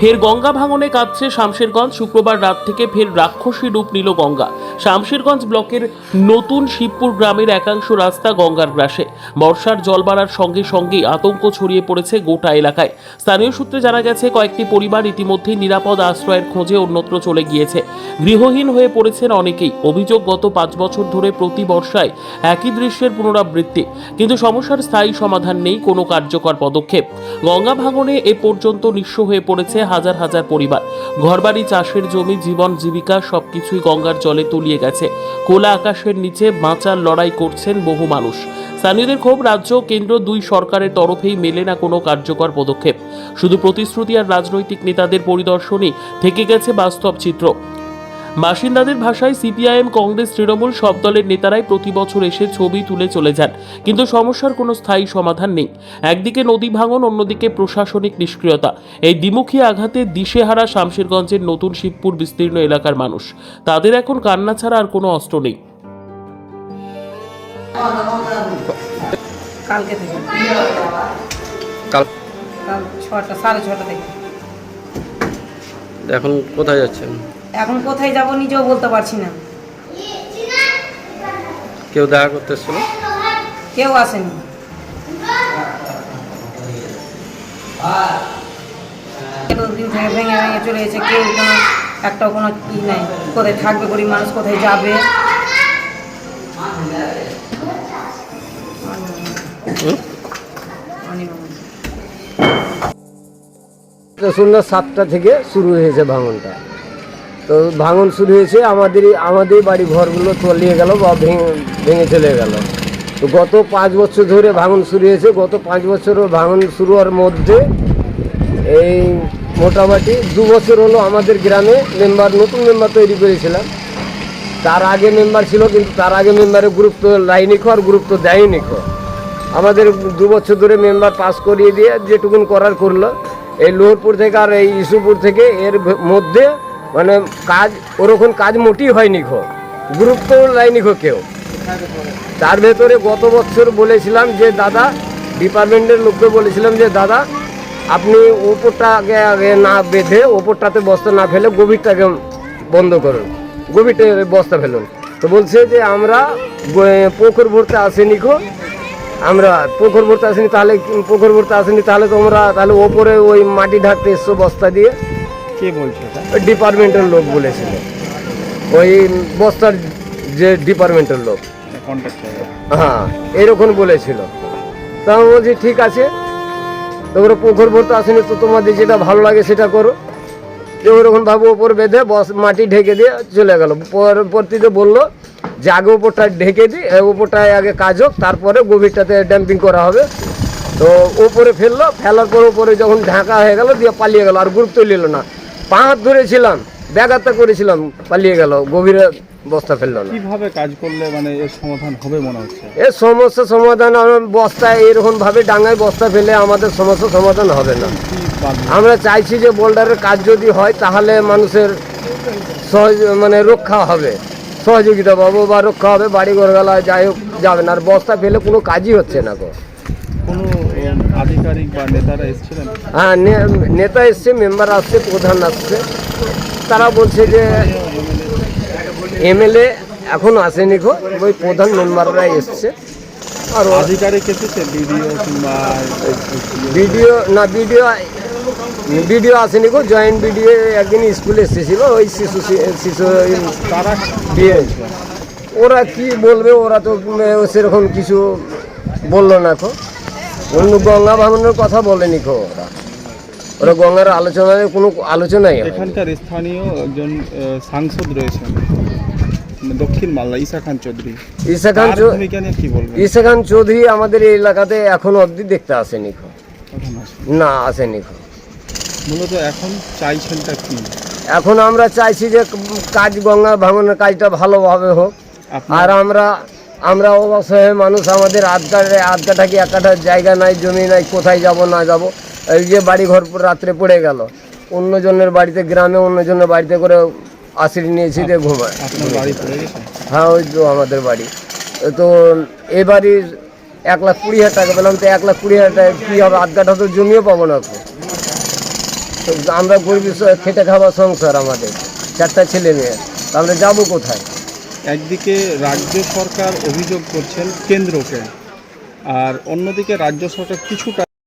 ফের গঙ্গা ভাঙনে কাঁদছে শামশেরগঞ্জ। শুক্রবার রাত থেকে ফের রাক্ষসী রূপ নিল গঙ্গা। শামশেরগঞ্জ ব্লকের নতুন শিবপুর গ্রামের একাংশ রাস্তা গঙ্গার গ্রাসে। বর্ষার জল বাড়ার সঙ্গে সঙ্গেই আতঙ্ক ছড়িয়ে পড়েছে গোটা এলাকায়। স্থানীয় সূত্রে জানা গেছে, কয়েকটি পরিবার ইতিমধ্যেই নিরাপদ আশ্রয়ের খোঁজে অন্যত্র চলে গিয়েছে। গৃহহীন হয়ে পড়েছেন অনেকেই। অভিযোগ, গত পাঁচ বছর ধরে প্রতি বর্ষায় একই দৃশ্যের পুনরাবৃত্তি। কিন্তু সমস্যার স্থায়ী সমাধান নেই কোনো কার্যকর পদক্ষেপ। গঙ্গা ভাঙনে এ পর্যন্ত নিঃস্ব হয়ে পড়েছে হাজার হাজার পরিবার। ঘরবাড়ি, চাষের জমি, জীবন, জীবিকা সবকিছুই গঙ্গার জলে তলিয়ে গেছে। খোলা আকাশের নিচে বাঁচার লড়াই করছেন বহু মানুষ। স্থানীয়দের ক্ষোভ রাজ্য কেন্দ্র দুই সরকারের তরফেই মেলে না কোনো কার্যকর পদক্ষেপ। শুধু প্রতিশ্রুতি আর রাজনৈতিক নেতাদের পরিদর্শনই থেকে গেছে বাস্তব চিত্র। বাসিন্দাদের ভাষায় সিপিআইএম কংগ্রেস তৃণমূল সব দলের নেতারাই প্রতি বছর এসে ছবি তুলে চলে যান। কিন্তু সমস্যার কোনো স্থায়ী সমাধান নেই। একদিকে নদী ভাঙন অন্যদিকে প্রশাসনিক নিষ্ক্রিয়তা। এই দ্বিমুখী আঘাতে দিশেহারা শামশেরগঞ্জের নতুন শিবপুর বিস্তীর্ণ এলাকার মানুষ। তাদের এখন কান্না ছাড়া আর কোনো অস্ত্র নেই। কালকে থেকে। কাল কাল ছটা সাড়ে ছটা থেকে। এখন কোথায় যাচ্ছেন? এখন কোথায় যাব নিজেও বলতে পারছি না। কেউ দেখা করতে এসেছিল? কেউ আসেনি। দিন থেকে ভেঙে ভেঙে চলে গেছে কেউ কোনো একটা কোনো ই নাই। কোথায় থাকবে গরিব মানুষ কোথায় যাবে? সন্ধ্যা সাতটা থেকে শুরু হয়েছে ভাঙনটা। তো ভাঙন শুরু হয়েছে, আমাদের আমাদের বাড়ি ঘরগুলো তলিয়ে গেল বা ভেঙে ভেঙে চলে গেল। তো গত পাঁচ বছর ধরে ভাঙন শুরু হয়েছে, গত পাঁচ বছর ভাঙন শুরু হওয়ার মধ্যে এই মোটামুটি দু বছর হলো আমাদের গ্রামে মেম্বার নতুন মেম্বার তৈরি করেছিলাম। তার আগে মেম্বার ছিল, কিন্তু তার আগে মেম্বারের গুরুত্ব লাইনি খো আর গুরুত্ব দেয়নি খো আমাদের দু বছর ধরে মেম্বার পাস করিয়ে দিয়ে যেটুকুন করার করল, এই লোহরপুর থেকে আর এই ইস্যুপুর থেকে এর মধ্যে মানে কাজ, ওরকম কাজ মোটেই হয়নি খো গুরুত্ব লাইনি খো কেউ। তার ভেতরে গত বছর বলেছিলাম যে, দাদা ডিপার্টমেন্টের লোককে বলেছিলাম যে, দাদা, আপনি ওপরটা আগে আগে না বেঁধে, ওপরটাতে বস্তা না ফেলে গভীরটাকে বন্ধ করুন। গভীরটা বস্তা ফেলুন। তো বলছে যে, আমরা পুকুর ভরতে আসেনি খো আমরা পুকুর ভরতে আসেনি, তাহলে পুকুর ভরতে আসেনি, তাহলে তোমরা, তাহলে ওপরে ওই মাটি ঢাকতে এসছো বস্তা দিয়ে। কে বলছে এটা ডিপার্টমেন্টের লোক বলেছিল। ওই বস্তার যে ডিপার্টমেন্টের লোক। হ্যাঁ এরকম বলেছিল। তা আমি বলছি ঠিক আছে। তোমরা পুকুর ভরতে আসেনি তো তোমাদের যেটা ভালো লাগে সেটা করো। যে ওরকম ভাবে ওপর বেঁধে বস মাটি ঢেকে দিয়ে চলে গেল। পরবর্তীতে বলল যে আগে ওপরটা ঢেকে দিই ওপরটায় আগে কাজ হোক তারপরে গভীরটাতে ড্যাম্পিং করা হবে। তো ওপরে ফেলল ফেলার পর ওপরে যখন ঢাকা হয়ে গেল দিয়ে পালিয়ে গেল। আর গুরুত্ব নিল না। পা হাত ধরেছিলাম ব্যাঘাতটা করেছিলাম পালিয়ে গেল গভীরে বস্তা ফেলল না। কীভাবে কাজ করলে মানে এর সমাধান হবে মনে হচ্ছে? এর সমস্যা সমাধান বস্তায় এরকম ভাবে ডাঙায় বস্তা ফেলে আমাদের সমস্যা সমাধান হবে না। আমরা চাইছি যে বোল্ডারের কাজ যদি হয় তাহলে মানুষের সহজ মানে রক্ষা হবে। সহযোগিতা পাবো বা রক্ষা হবে বাড়ি ঘরগালা যাই হোক যাবে না আর বস্তা ফেলে কোনো কাজই হচ্ছে না গো। কোনো আধিকারিক বা নেতারা এসেছিলেন? হ্যাঁ নেতা এসছে মেম্বার আসছে প্রধান আসছে তারা বলছে যে এমএলএ এখন আসেনি গো ওই প্রধান মেম্বাররা এসছে। আর আধিকারিক এসেছে বিডিও কিংবা ভিডিও না ভিডিও ভিডিও আসেনি গো জয়েন্ট ভিডিও একদিন স্কুলে এসেছিল ওই শিশু শিশু তারা দিয়ে ওরা কি বলবে ওরা তো সেরকম কিছু বলল না খো অন্য গঙ্গা ভাঙনের কথা বলেনি খো ওরা। ওরা গঙ্গার আলোচনায় কোনো আলোচনাই এখানকার স্থানীয় একজন সাংসদ রয়েছেন মানে দক্ষিণ মালদা ঈশা খান চৌধুরী। ঈশা খান ঈশা খান চৌধুরী আমাদের এই এলাকাতে এখনও অবধি দেখতে আসেনি খো। না আসেনি খো। মূলত এখন চাইছেনটা কি? এখন আমরা চাইছি যে কাজ গঙ্গা ভাঙনের কাজটা ভালোভাবে হোক। আর আমরা আমরা অবশ্যই মানুষ আমাদের আধ কাঠে আধ কাঠা কি এক কাঠার জায়গা নাই জমি নাই কোথায় যাব না যাব? এই যে বাড়ি ঘর রাত্রে পড়ে গেল। অন্যজনের বাড়িতে গ্রামে অন্যজনের বাড়িতে করে আশ্রয় নিয়েছি দিয়ে ঘুমায়। হ্যাঁ ওই তো আমাদের বাড়ি। তো এ বাড়ির এক লাখ কুড়ি হাজার টাকা পেলাম তো এক লাখ কুড়ি হাজার টাকা কী হবে? আধ কাঠা তো জমিও পাবো না তো। তো আমরা গরিব খেটে খাওয়া সংসার আমাদের চারটা ছেলে মেয়ে। তাহলে যাব কোথায়? একদিকে রাজ্য সরকার অভিযোগ করছেন কেন্দ্রকে আর অন্যদিকে রাজ্য সরকার কিছুটা